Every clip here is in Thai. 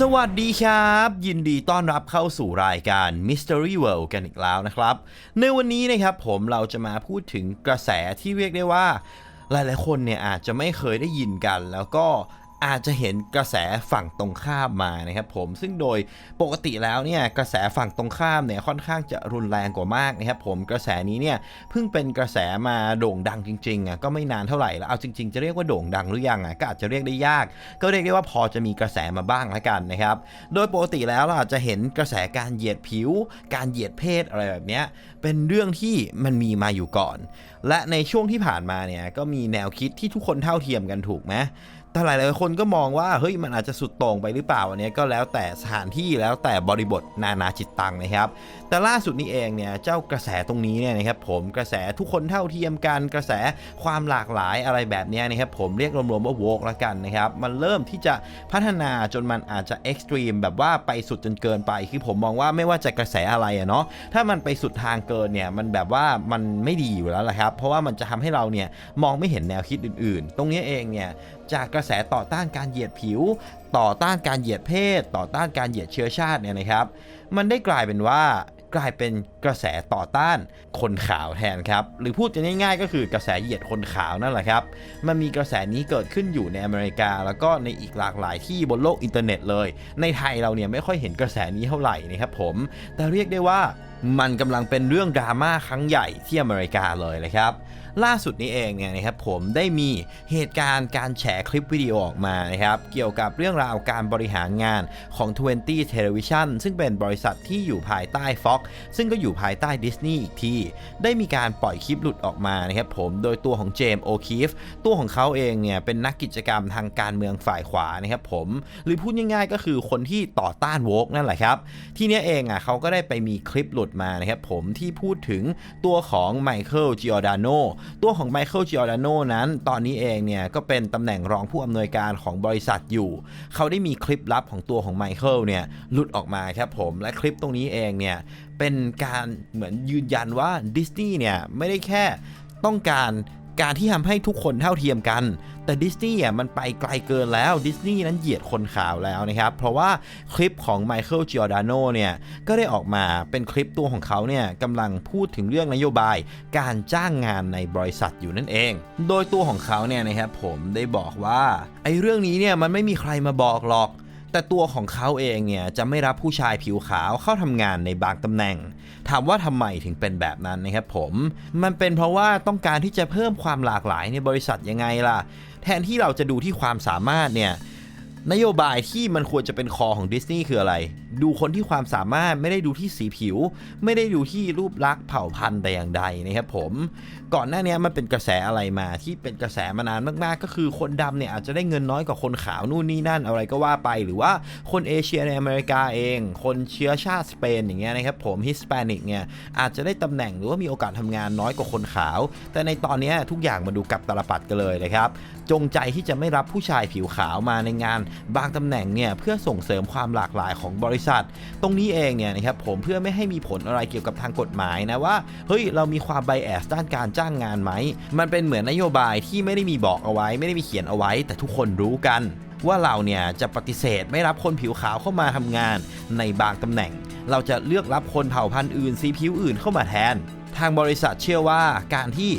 สวัสดีครับ ยินดีต้อนรับเข้าสู่รายการ Mystery World กันอีกแล้วนะครับ ในวันนี้นะครับผมเราจะมาพูดถึงกระแสที่เรียกได้ว่า หลายๆคนเนี่ยอาจจะไม่เคยได้ยินกัน แล้วก็ อาจจะเห็นกระแสฝั่งตรงข้ามมานะครับผมซึ่งโดยปกติแล้วเนี่ยกระแสฝั่งตรงข้ามเนี่ยค่อนข้างจะรุนแรงกว่ามากนะครับผมกระแสนี้เนี่ยเพิ่งเป็นกระแสมาโด่งดังจริงๆอะก็ไม่นานเท่าไหร่แล้วเอาจริง ๆ จะเรียกว่าโด่งดังหรือยังอะก็อาจจะเรียกได้ยาก ก็เรียกได้ว่าพอจะมีกระแสมาบ้างแล้วกันนะครับโดยปกติแล้วเราอาจจะเห็นกระแสการเหยียดผิว การเหยียดเพศอะไรแบบเนี้ยเป็นเรื่องที่มันมีมาอยู่ก่อน และในช่วงที่ผ่านมาเนี่ยก็มีแนวคิดที่ทุกคนเท่าเทียมกันถูกไหม แต่หลายๆคนก็มองว่าเฮ้ยมันอาจจะสุดโต่งไปหรือเปล่าอันนี้ก็แล้วแต่สถานที่แล้วแต่บริบทนานาจิตตังนะครับ แต่ล่าสุดนี้เองเนี่ยเจ้ากระแสตรงนี้เนี่ยนะครับผมกระแสทุกคนเท่าเทียมกันกระแสความหลากหลายอะไรแบบนี้นะครับผมเรียกรวมๆว่าโวกละกันนะครับมันเริ่มที่จะพัฒนาจนมันอาจจะเอ็กซ์ตรีมแบบว่าไปสุดจนเกินไปคือผมมองว่าไม่ว่าจะกระแสอะไรอะเนาะถ้ามันไปสุดทางเกินเนี่ยมันแบบว่ามันไม่ดีอยู่แล้วแหละครับเพราะว่ามันจะทำให้เราเนี่ยมองไม่เห็นแนวคิดอื่นๆ ตรงนี้เองเนี่ยจากกระแสต่อต้านการเหยียดผิว ต่อต้านการเหยียดเพศ ต่อต้านการเหยียดเชื้อชาติเนี่ยนะครับ มันได้กลายเป็นว่ากลายเป็นกระแสต่อต้านคนขาวแทนครับ หรือพูดกันง่ายๆ ก็คือกระแสเหยียดคนขาวนั่นแหละครับ มันมีกระแสนี้เกิดขึ้นอยู่ในอเมริกา แล้วก็ในอีกหลากหลายที่บนโลกอินเทอร์เน็ตเลย ในไทยเราเนี่ยไม่ค่อยเห็นกระแสนี้เท่าไหร่นะครับผม แต่เรียกได้ว่ามันกำลังเป็นเรื่องดราม่าครั้งใหญ่ที่อเมริกาเลยนะครับ ล่าสุดนี้เองเนี่ยนะครับผมได้มีเหตุการณ์การแฉคลิปวิดีโอออกมานะครับเกี่ยวกับเรื่องราวการบริหารงานของ 20 Television ซึ่งเป็นบริษัทที่อยู่ภายใต้ Fox ซึ่งก็อยู่ภายใต้ Disney อีกที ได้มีการปล่อยคลิปหลุดออกมานะครับผมโดยตัวของเจมส์โอคีฟตัวของเขาเองเนี่ยเป็นนักกิจกรรมทางการเมืองฝ่ายขวานะครับผมหรือพูดง่ายๆก็คือคนที่ต่อต้านโวกนั่นแหละครับที่นี้เองอะเขาก็ได้ไปมีคลิปหลุดมานะครับผมที่พูดถึงตัวของไมเคิลจิออดาโนตัวของไมเคิลจิออดาโนนั้น ตอนนี้เองเนี่ยก็เป็นตำแหน่งรองผู้อำนวยการของบริษัทอยู่ เขาได้มีคลิปลับของตัวของไมเคิลเนี่ยหลุดออกมาครับผม และคลิปตรงนี้เองเนี่ยเป็นการเหมือนยืนยันว่าดิสนีย์เนี่ยไม่ได้แค่ต้องการ การที่ทำให้ทุกคนเท่าเทียมกัน แต่ดิสนีย์อะมันไปไกลเกินแล้วดิสนีย์นั้นเหยียดคนขาวแล้วนะครับ เพราะว่าคลิปของไมเคิลจิออดาโนเนี่ย ก็ได้ออกมาเป็นคลิปตัวของเขาเนี่ยกำลังพูดถึงเรื่องนโยบายการจ้างงานในบริษัทอยู่นั่นเอง โดยตัวของเขาเนี่ยนะครับผมได้บอกว่าไอ้เรื่องนี้เนี่ยมันไม่มีใครมาบอกหรอก แต่ตัวของเขาเองเนี่ยจะไม่รับผู้ชายผิวขาวเข้าทำงานในบางตำแหน่ง ถามว่าทำไมถึงเป็นแบบนั้นนะครับผม มันเป็นเพราะว่าต้องการที่จะเพิ่มความหลากหลายในบริษัทยังไงล่ะ แทนที่เราจะดูที่ความสามารถเนี่ยนโยบายที่มันควรจะเป็นคอของดิสนีย์คืออะไร ดูคนที่ความสามารถไม่ได้ดูที่สีผิว ไม่ได้ดูที่รูปลักษณ์เผ่าพันธุ์แต่อย่างใดนะครับผม ก่อนหน้านี้มันเป็นกระแสอะไรมาที่เป็นกระแสมานานมากๆ ก็คือคนดำเนี่ยอาจจะได้เงินน้อยกว่าคนขาวนู่นนี่นั่นอะไรก็ว่าไป หรือว่าคนเอเชียในอเมริกาเอง คนเชื้อชาติสเปนอย่างเงี้ยนะครับผมฮิสแปนิกเนี่ยอาจจะได้ตำแหน่งหรือว่ามีโอกาสทำงานน้อยกว่าคนขาว แต่ในตอนนี้ทุกอย่างมาดูกับตลปัดกันเลยนะครับ จงใจที่จะไม่รับผู้ชายผิวขาวมาในงาน บางตำแหน่งเนี่ยเพื่อส่งเสริมความหลากหลายของบริษัท ตรงนี้เองเนี่ยนะครับผมเพื่อไม่ให้มีผลอะไรเกี่ยวกับทางกฎหมายนะว่าเฮ้ยเรามีความไบแอสด้านการจ้างงานไหม มันเป็นเหมือนนโยบายที่ไม่ได้มีบอกเอาไว้ ไม่ได้มีเขียนเอาไว้ แต่ทุกคนรู้กัน ว่าเราเนี่ยจะปฏิเสธไม่รับคนผิวขาวเข้ามาทำงานในบางตำแหน่ง เราจะเลือกรับคนเผ่าพันธุ์อื่นสีผิวอื่นเข้ามาแทน ทางบริษัทเชื่อว่าการที่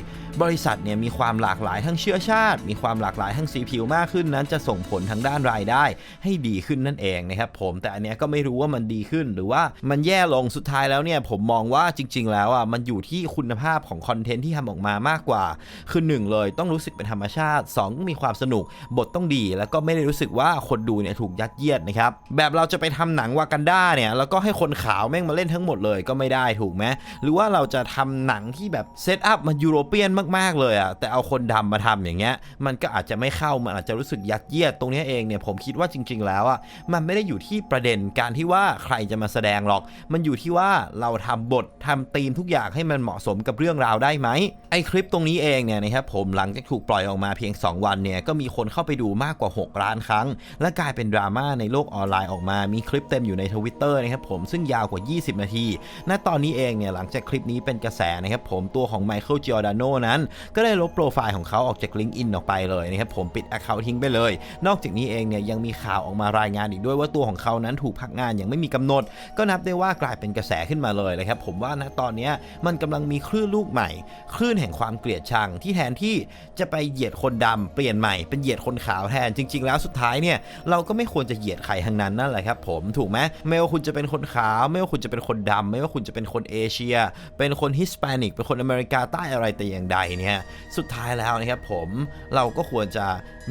บริษัทเนี่ยมีความหลากหลายทั้งเชื้อชาติ มีความหลากหลายทั้งสีผิวมากขึ้นนั้นจะส่งผลทางด้านรายได้ให้ดีขึ้นนั่นเองนะครับผมแต่อันเนี้ยก็ไม่รู้ว่ามันดีขึ้นหรือว่ามันแย่ลงสุดท้ายแล้วเนี่ยผมมองว่าจริง ๆ แล้วอะมันอยู่ที่คุณภาพของคอนเทนต์ที่ทำออกมามากกว่า คือหนึ่งเลยต้องรู้สึกเป็นธรรมชาติสองมีความสนุกบทต้องดี แล้วก็ไม่ได้รู้สึกว่าคนดูเนี่ยถูกยัดเยียดนะครับแบบเราจะไปทำหนังวากันดาเนี่ยแล้วก็ให้คนขาวแม่งมาเล่นทั้งหมดเลยก็ไม่ได้ถูกไหมหรือว่าเราจะทำหนังที่แบบเซตอัพมันยุโรเปียนมากๆเลยอะแต่เอาคนดำมาทำอย่างเงี้ย มันก็อาจจะไม่เข้ามันอาจจะรู้สึกยัดเยียดตรงนี้เองเนี่ยผมคิดว่าจริง ๆ แล้วอะมันไม่ได้อยู่ที่ประเด็นการที่ว่าใครจะมาแสดงหรอก มันอยู่ที่ว่าเราทำบททำธีมทุกอย่างให้มันเหมาะสมกับเรื่องราวได้ไหม อคลิปตรงนี้เองเนี่ยนะครับผมหลังจากถูกปล่อยออกมาเพียง 2 วันเนี่ยก็มีคนเข้าไปดูมากกว่า 6 ล้านครั้ง และกลายเป็นดราม่าในโลกออนไลน์ออกมา มีคลิปเต็มอยู่ในทวิตเตอร์นะครับผมซึ่งยาวกว่า 20 นาที ณ ตอนนี้เองเนี่ยหลังจากคลิปนี้เป็นกระแสนะครับผมตัวของไมเคิลจิออดาโนนั้นนั้น ก็ได้ลบโปรไฟล์ของเขาออกจาก LinkedIn ออกไปเลยนะครับผมปิด Account ทิ้งไปเลย นอกจากนี้เองเนี่ยยังมีข่าวออกมารายงานอีกด้วยว่าตัวของเขานั้นถูกพักงานอย่างไม่มีกำหนด ก็นับได้ว่ากลายเป็นกระแสขึ้นมาเลยนะครับผมว่าณตอนนี้มันกำลังมีคลื่นลูกใหม่คลื่นห่งความเกลียดชังที่แทนที่จะไปเหยียดคนดำเปลี่ยนใหม่เป็นเหยียดคนขาวแทนจริง ๆ แล้วสุดท้ายเนี่ยเราก็ไม่ควรจะเหยียดใครทั้งนั้นนั่นแหละครับผมถูกไหมไม่ว่าคุณจะเป็นคนขาว ไม่ว่าคุณจะเป็นคนดำไม่ว่าคุณจะเป็นคนเอเชีย เป็นคนฮิสแปนิก เป็นคนอเมริกาใต้อะไรแต่อย่างใดเนี่ยสุดท้ายแล้วนะครับผมเราก็ควรจะ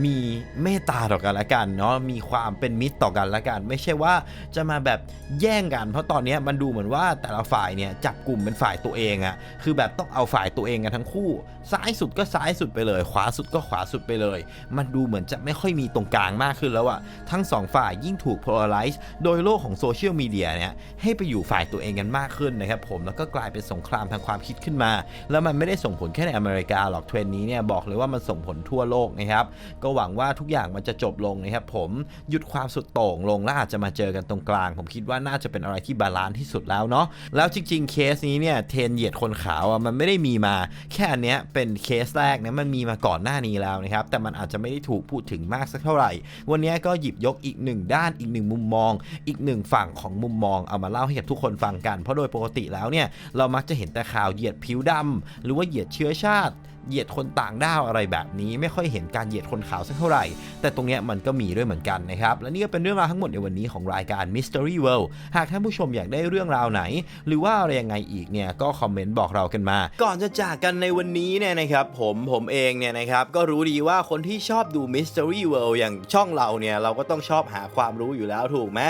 มีเมตตาต่อกันละกันเนาะมีความเป็นมิตรต่อกันละกัน ไม่ใช่ว่าจะมาแบบแย่งกัน เพราะตอนนี้มันดูเหมือนว่าแต่ละฝ่ายเนี่ยจับกลุ่มเป็นฝ่ายตัวเองอะคือแบบต้องเอาฝ่ายตัวเองกันทั้งคู่ ซ้ายสุดก็ซ้ายสุดไปเลย ขวาสุดก็ขวาสุดไปเลย มันดูเหมือนจะไม่ค่อยมีตรงกลางมากขึ้นแล้วอะทั้งสองฝ่ายยิ่งถูก polarize โดยโลกของโซเชียลมีเดียเนี่ยให้ไปอยู่ฝ่ายตัวเองกันมากขึ้นนะครับผมแล้วก็กลายเป็นสงครามทางความคิดขึ้นมา แล้วมันไม่ได้ส่งผลแค่ในอเมริกาหรอกเทรนนี้เนี่ยบอกเลยว่ามันส่งผลทั่วโลกนะครับก็หวังว่าทุกอย่างมันจะจบลงนะครับผมหยุดความสุดโต่งลงแล้วอาจจะมาเจอกันตรงกลาง ผมคิดว่าน่าจะเป็นอะไรที่บาลานซ์ที่สุดแล้วเนาะแล้วจริง ๆ เคสนี้เนี่ยเทรนเหยียดคนขาวอะมันไม่ได้มีมาแค่อันเนี้ยเป็นเคสแรกนะมันมีมาก่อนหน้านี้แล้วนะครับ แต่มันอาจจะไม่ได้ถูกพูดถึงมากสักเท่าไหร่ วันนี้ก็หยิบยกอีกหนึ่งด้านอีกหนึ่งมุมมอง อีกหนึ่งฝั่งของมุมมองเอามาเล่าให้กับทุกคนฟังกัน เพราะโดยปกติแล้วเนี่ยเรามักจะเห็นแต่ข่าวเหยียดผิวดำหรือว่าเหยียดเชื้อชาติ เหยียดคนต่างด้าวอะไรแบบนี้ ไม่ค่อยเห็นการเหยียดคนขาวสักเท่าไหร่ แต่ตรงเนี้ยมันก็มีด้วยเหมือนกันนะครับและนี่ก็เป็นเรื่องราวทั้งหมดในวันนี้ของรายการ Mystery World หากท่านผู้ชมอยากได้เรื่องราวไหน หรือว่าอะไรยังไงอีกเนี่ยก็คอมเมนต์บอกเรากันมา ก่อนจะจากกันในวันนี้เนี่ยนะครับผมผมเองเนี่ยนะครับก็รู้ดีว่าคนที่ชอบดู Mystery World อย่างช่องเราเนี่ยเราก็ต้องชอบหาความรู้อยู่แล้วถูกไหม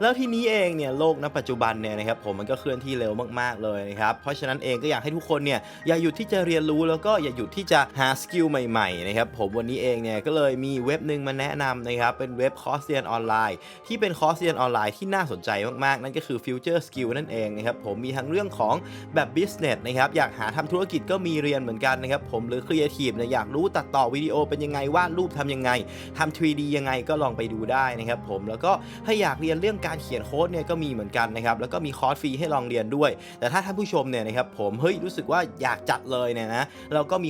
แล้วทีนี้เองเนี่ยโลกณปัจจุบันเนี่ยนะครับผมมันก็เคลื่อนที่เร็วมากๆเลยนะครับเพราะฉะนั้นเองก็อยากให้ทุกคนเนี่ยอย่าหยุดที่จะเรียนรู้แล้วก็อย่าหยุดที่จะหาสกิลใหม่ๆนะครับผมวันนี้เองเนี่ยก็เลยมีเว็บหนึ่งมาแนะนำนะครับเป็นเว็บคอร์สเรียนออนไลน์ ที่เป็นคอร์สเรียนออนไลน์ที่น่าสนใจมากๆ นั่นก็คือ Future Skill นั่นเองนะครับผมมีทั้งเรื่องของแบบ Business นะครับอยากหาทำธุรกิจก็มีเรียนเหมือนกันนะครับผมหรือ Creative เนี่ยอยากรู้ตัดต่อวิดีโอเป็นยังไงวาดรูปทำยังไงทำ 3D ยังไงก็ลองไปดูได้นะครับผมแล้วก็ถ้าอยากเรียนเรื่องการเขียนโค้ดเนี่ยก็มีเหมือนกันนะครับแล้วก็มีคอร์สฟรีให้ลองเรียนด้วย แต่ถ้าท่านผู้ชมเนี่ยนะครับผมเฮ้ยรู้สึกว่าอยากจัดเลยเนี่ยนะเราก็มี